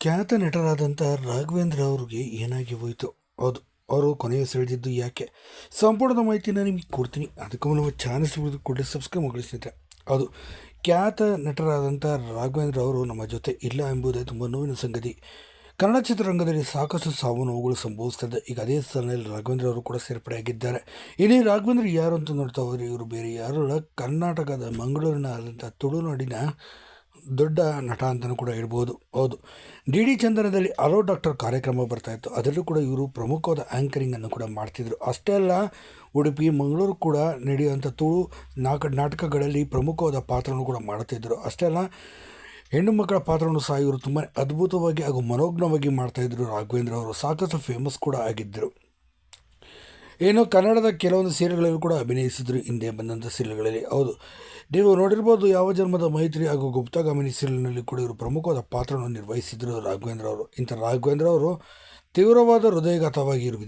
ಖ್ಯಾತ ನಟರಾದಂಥ ರಾಘವೇಂದ್ರ ಅವ್ರಿಗೆ ಏನಾಗಿ ಹೋಯಿತು? ಅದು ಅವರು ಕೊನೆಯ ಸೆಳೆದಿದ್ದು ಯಾಕೆ? ಸಂಪೂರ್ಣದ ಮಾಹಿತಿನ ನಿಮಗೆ ಕೊಡ್ತೀನಿ. ಅದಕ್ಕೂ ನಮ್ಮ ಚಾನಲ್ಸ್ ಕೂಡಲೇ ಸಬ್ಸ್ಕ್ರೈಬ್ ಮುಗಿಸ್ತಿದ್ದೆ ಅದು ಖ್ಯಾತ ನಟರಾದಂಥ ರಾಘವೇಂದ್ರ ಅವರು ನಮ್ಮ ಜೊತೆ ಇಲ್ಲ ಎಂಬುದೇ ತುಂಬ ನೋವಿನ ಸಂಗತಿ. ಕನ್ನಡ ಚಿತ್ರರಂಗದಲ್ಲಿ ಸಾಕಷ್ಟು ಸಾವು ನೋವುಗಳು ಸಂಭವಿಸ್ತದೆ. ಈಗ ಅದೇ ಸ್ಥಳದಲ್ಲಿ ರಾಘವೇಂದ್ರ ಅವರು ಕೂಡ ಸೇರ್ಪಡೆಯಾಗಿದ್ದಾರೆ ಇಲ್ಲಿ ರಾಘವೇಂದ್ರ ಯಾರು ಅಂತ ನೋಡ್ತಾ ಹೋದರೆ ಇವರು ಬೇರೆ ಯಾರು ಕರ್ನಾಟಕದ ಮಂಗಳೂರಿನ ಆದಂಥ ತುಳುನಾಡಿನ ದೊಡ್ಡ ನಟ ಅಂತಲೂ ಕೂಡ ಹೇಳ್ಬೋದು. ಹೌದು. ಡಿ ಡಿ ಚಂದನದಲ್ಲಿ ಅಲೋ ಡಾಕ್ಟರ್ ಕಾರ್ಯಕ್ರಮ ಬರ್ತಾಯಿತ್ತು ಅದರಲ್ಲೂ ಕೂಡ ಇವರು ಪ್ರಮುಖವಾದ ಆ್ಯಂಕರಿಂಗನ್ನು ಕೂಡ ಮಾಡ್ತಿದ್ರು. ಅಷ್ಟೇ ಅಲ್ಲ, ಉಡುಪಿ, ಮಂಗಳೂರು ಕೂಡ ನಡೆಯುವಂಥ ತುಳು ನಾಕ, ನಾಟಕಗಳಲ್ಲಿ ಪ್ರಮುಖವಾದ ಪಾತ್ರವನ್ನು ಕೂಡ ಮಾಡುತ್ತಿದ್ದರು ಅಷ್ಟೇ ಅಲ್ಲ, ಹೆಣ್ಣು ಮಕ್ಕಳ ಪಾತ್ರವನ್ನು ಸಹ ಇವರು ತುಂಬಾ ಅದ್ಭುತವಾಗಿ ಹಾಗೂ ಮನೋಜ್ಞವಾಗಿ ಮಾಡ್ತಾಯಿದ್ರು ರಾಘವೇಂದ್ರ ಅವರು. ಸಾಕಷ್ಟು ಫೇಮಸ್ ಕೂಡ ಆಗಿದ್ದರು. ಏನು ಕನ್ನಡದ ಕೆಲವೊಂದು ಸೀರೆಗಳಲ್ಲಿ ಕೂಡ ಅಭಿನಯಿಸಿದ್ರು. ಹಿಂದೆ ಬಂದಂಥ ಸೀರಿಯಲ್ಗಳಲ್ಲಿ ಹೌದು. ನೀವು ನೋಡಿರ್ಬೋದು, ಯಾವ ಜನ್ಮದ ಮೈತ್ರಿ ಹಾಗೂ ಗುಪ್ತಗಾಮಿನಿ ಸೀರಿಯಲ್ನಲ್ಲಿ ಕೂಡ ಇವರು ಪ್ರಮುಖವಾದ ಪಾತ್ರವನ್ನು ನಿರ್ವಹಿಸಿದ್ರು ರಾಘವೇಂದ್ರ ಅವರು. ಇಂಥ ರಾಘವೇಂದ್ರ ಅವರು ತೀವ್ರವಾದ ಹೃದಯಘಾತವಾಗಿ ಇರುವುದು